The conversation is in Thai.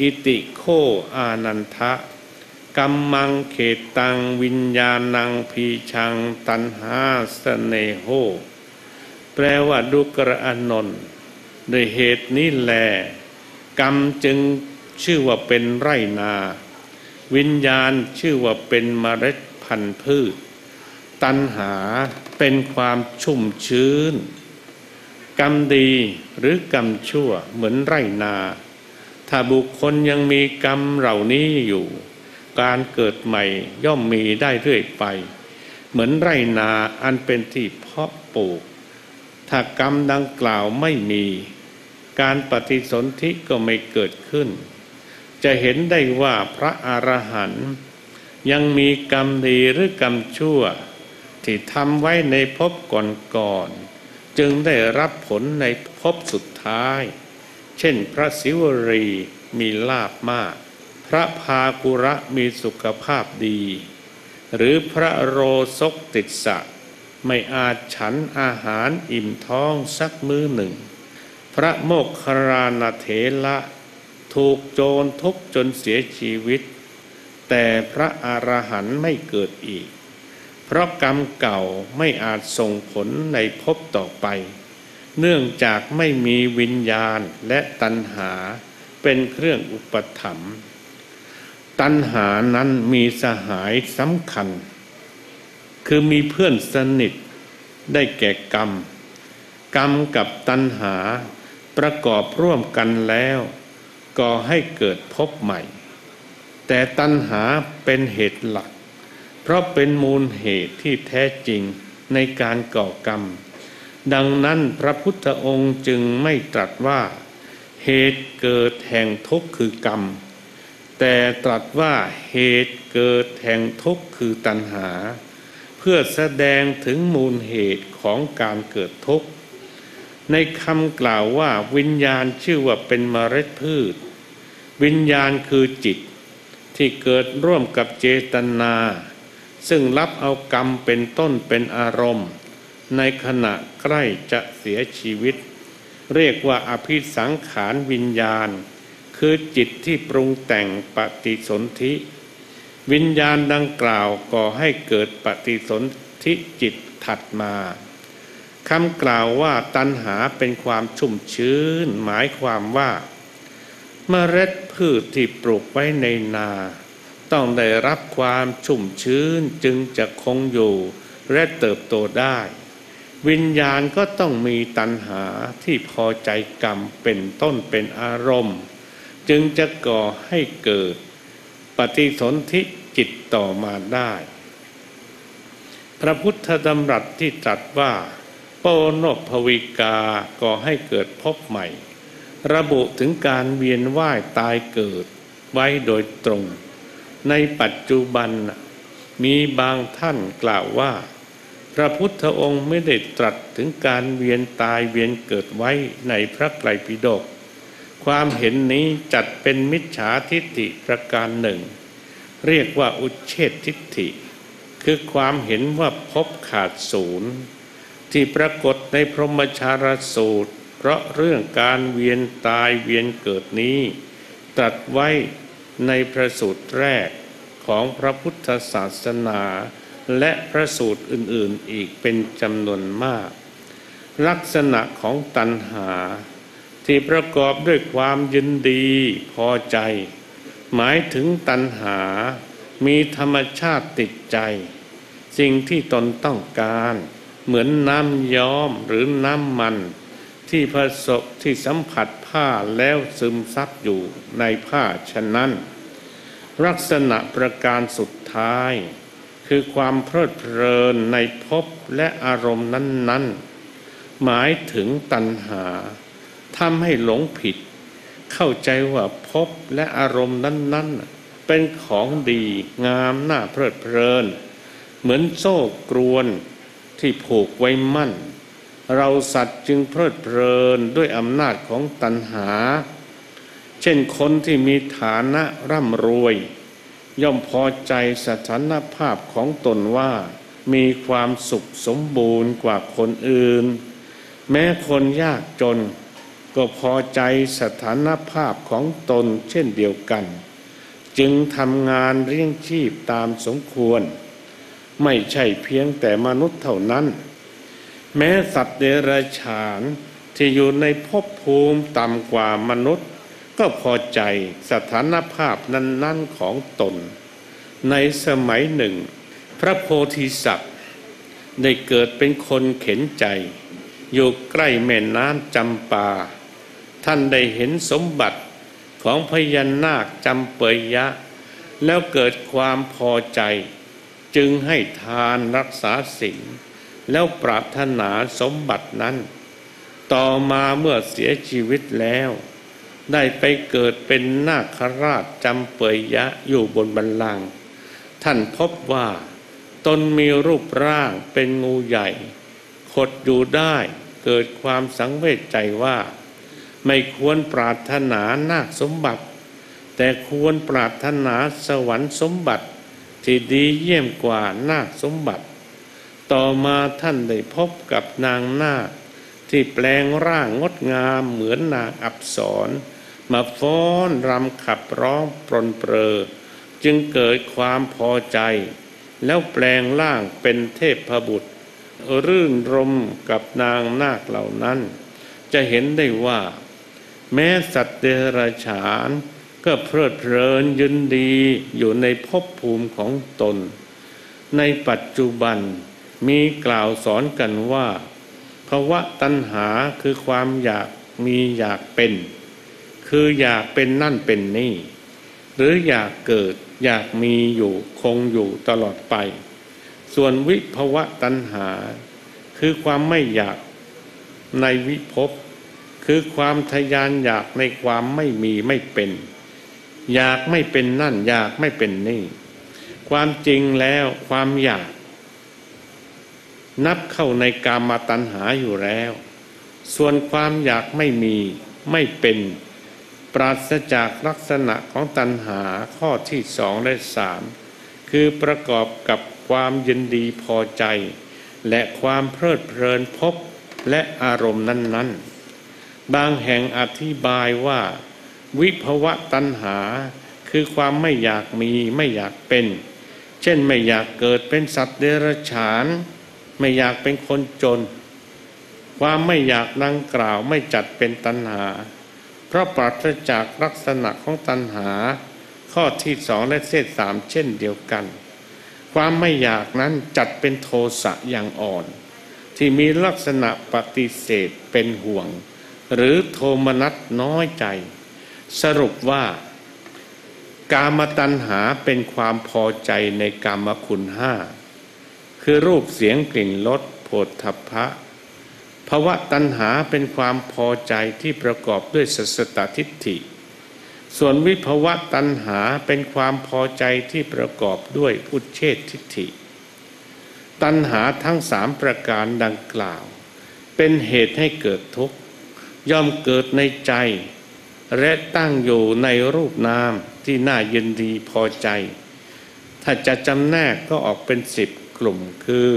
อิติโคอานันทะกัมมังเขตังวิญญาณังพีชังตันหาสเนโห แปลว่าดุกระอนนท์โดยเหตุนี้แล กรรมจึงชื่อว่าเป็นไรนา วิญญาณชื่อว่าเป็นเมล็ดพันธุ์พืช ตัณหาเป็นความชุ่มชื้น กรรมดีหรือกรรมชั่วเหมือนไรนา ถ้าบุคคลยังมีกรรมเหล่านี้อยู่ การเกิดใหม่ย่อมมีได้เรื่อยไป เหมือนไรนาอันเป็นที่เพาะปลูก ถ้ากรรมดังกล่าวไม่มี การปฏิสนธิก็ไม่เกิดขึ้น จะเห็นได้ว่าพระอรหันต์ยังมีกรรมดีหรือกรรมชั่ว ที่ทำไว้ในภพก่อนๆจึงได้รับผลในภพสุดท้าย เช่นพระศิวรีมีลาบมาก พระพากุระมีสุขภาพดี หรือพระโรซกติดสะ ไม่อาจฉันอาหารอิ่มท้องสักมื้อหนึ่ง พระโมคคารานเถระถูกโจรทุบจนเสียชีวิต แต่พระอรหันต์ไม่เกิดอีก เพราะกรรมเก่าไม่อาจส่งผลในภพต่อไป เนื่องจากไม่มีวิญญาณและตัณหาเป็นเครื่องอุปถัมภ์ตัณหานั้นมีสหายสำคัญ คือมีเพื่อนสนิทได้แก่กรรม กรรมกับตัณหาประกอบร่วมกันแล้วก่อให้เกิดพบใหม่ แต่ตัณหาเป็นเหตุหลัก เพราะเป็นมูลเหตุที่แท้จริงในการก่อกรรม ดังนั้นพระพุทธองค์จึงไม่ตรัสว่า เหตุเกิดแห่งทุกข์คือกรรม แต่ตรัสว่าเหตุเกิดแห่งทุกข์คือตัณหา เพื่อแสดงถึงมูลเหตุของการเกิดทุกข์ ในคำกล่าวว่าวิญญาณชื่อว่าเป็นเมล็ดพืช วิญญาณคือจิต ที่เกิดร่วมกับเจตนา ซึ่งรับเอากรรมเป็นต้นเป็นอารมณ์ ในขณะใกล้จะเสียชีวิต เรียกว่าอภิสังขารวิญญาณ คือจิตที่ปรุงแต่งปฏิสนธิ วิญญาณดังกล่าวก่อให้เกิดปฏิสนธิจิตถัดมาคำกล่าวว่าตัณหาเป็นความชุ่มชื้น หมายความว่าเมล็ดพืชที่ปลูกไว้ในนา ต้องได้รับความชุ่มชื้นจึงจะคงอยู่และเติบโตได้ วิญญาณก็ต้องมีตัณหาที่พอใจกรรมเป็นต้นเป็นอารมณ์ จึงจะก่อให้เกิดปฏิสนธิจิตต่อมาได้ พระพุทธดำรัสที่ตรัสว่า โปโนภวิกาก่อให้เกิดพบใหม่ ระบุถึงการเวียนว่ายตายเกิดไว้โดยตรง ในปัจจุบันมีบางท่านกล่าวว่า ระพุทธองค์ไม่ได้ตรัสถึงการเวียนตายเวียนเกิดไว้ในพระไตรปิฎกความเห็นนี้จัดเป็นมิจฉาทิฏฐิประการหนึ่ง เรียกว่าอุเฉททิฏฐิ คือความเห็นว่าพบขาดศูนย์ ที่ปรากฏในพรหมชารสูตร เพราะเรื่องการเวียนตายเวียนเกิดนี้ ตรัสไว้ในพระสูตรแรกของพระพุทธศาสนา และพระสูตรอื่นๆอีกเป็นจำนวนมาก ลักษณะของตัณหา ที่ประกอบด้วยความยินดีพอใจ หมายถึงตัณหา มีธรรมชาติติดใจ สิ่งที่ตนต้องการ เหมือนน้ำย้อมหรือน้ำมัน ที่ผสมที่สัมผัสผ้าแล้วซึมซับอยู่ในผ้าฉะนั้น ลักษณะประการสุดท้าย คือความเพลิดเพลินในภพและอารมณ์นั้น ๆ หมายถึงตัณหาทำให้หลงผิด เข้าใจว่าภพและอารมณ์นั้น ๆ เป็นของดีงามน่าเพลิดเพลิน เหมือนโซ่กรวนที่ผูกไว้มั่น เราสัตว์จึงเพลิดเพลินด้วยอำนาจของตัณหา เช่นคนที่มีฐานะร่ำรวย ย่อมพอใจสถานภาพของตนว่า มีความสุขสมบูรณ์กว่าคนอื่น แม้คนยากจน ก็พอใจสถานภาพของตนเช่นเดียวกัน จึงทำงานเลี้ยงชีพตามสมควร ไม่ใช่เพียงแต่มนุษย์เท่านั้น แม้สัตว์เดรัจฉานที่อยู่ในภพภูมิต่ำกว่ามนุษย์ ก็พอใจสถานภาพนั้นๆของตน ในสมัยหนึ่ง พระโพธิสัตว์ ได้เกิดเป็นคนเข็นใจ อยู่ใกล้แม่น้ำจำปา ท่านได้เห็นสมบัติของพญานาคจำเปยยะ แล้วเกิดความพอใจ จึงให้ทานรักษาศีลแล้วปรารถนาสมบัตินั้น ต่อมาเมื่อเสียชีวิตแล้ว ได้ไปเกิดเป็นนาคราชจำเปยยะอยู่บนบัลลัง ท่านพบว่าตนมีรูปร่างเป็นงูใหญ่ ขดอยู่ได้เกิดความสังเวชใจว่า ไม่ควรปรารถนานาคสมบัติ แต่ควรปรารถนาสวรรค์สมบัติ ที่ดีเยี่ยมกว่านาคสมบัติ ต่อมาท่านได้พบกับนางนาคที่แปลงร่างงดงามเหมือนนางอับสร มาฟ้อนรำขับร้องปรนเปรอ จึงเกิดความพอใจ แล้วแปลงร่างเป็นเทพบุตร รื่นรมกับนางนาคเหล่านั้น จะเห็นได้ว่า แม้สัตว์เดรัจฉาน ก็เพลิดเพลินยินดีอยู่ในภพภูมิของตน ในปัจจุบันมีกล่าวสอนกันว่าภาวะตัณหาคือความอยากมีอยากเป็น คืออยากเป็นนั่นเป็นนี่ หรืออยากเกิดอยากมีอยู่คงอยู่ตลอดไป ส่วนวิภวะตัณหา คือความไม่อยากในวิภพคือความทยานอยากในความไม่มีไม่เป็น อยากไม่เป็นนั่น อยากไม่เป็นนี่ ความจริงแล้วความอยาก นับเข้าในกามตัณหาอยู่แล้ว ส่วนความอยากไม่มีไม่เป็น ราศจากลักษณะของตัณหาข้อที่สองและสามคือประกอบกับความยินดีพอใจ และความเพลิดเพลินพบและอารมณ์นั้นๆ บางแห่งอธิบายว่า วิภวะตัณหา คือความไม่อยากมีไม่อยากเป็น เช่นไม่อยากเกิดเป็นสัตว์เดรัจฉาน ไม่อยากเป็นคนจน ความไม่อยากดังกล่าวไม่จัดเป็นตัณหา เพราะปราศจากลักษณะของตัณหา ข้อที่สองและเศษสามเช่นเดียวกัน ความไม่อยากนั้นจัดเป็นโทสะอย่างอ่อน ที่มีลักษณะปฏิเสธเป็นห่วง หรือโทมนัสน้อยใจ สรุปว่า กามตัณหาเป็นความพอใจในกามคุณห้าคือรูปเสียงกลิ่นรสโผฏฐัพพะ ภาวะตัณหาเป็นความพอใจที่ประกอบด้วยสัสตทิฏฐิ ส่วนวิภาวะตัณหาเป็นความพอใจที่ประกอบด้วยอุเฉททิฏฐิ ตัณหาทั้งสามประการดังกล่าว เป็นเหตุให้เกิดทุกข์ย่อมเกิดในใจ และตั้งอยู่ในรูปนามที่น่ายินดีพอใจ ถ้าจะจำแนกก็ออกเป็นสิบกลุ่มคือ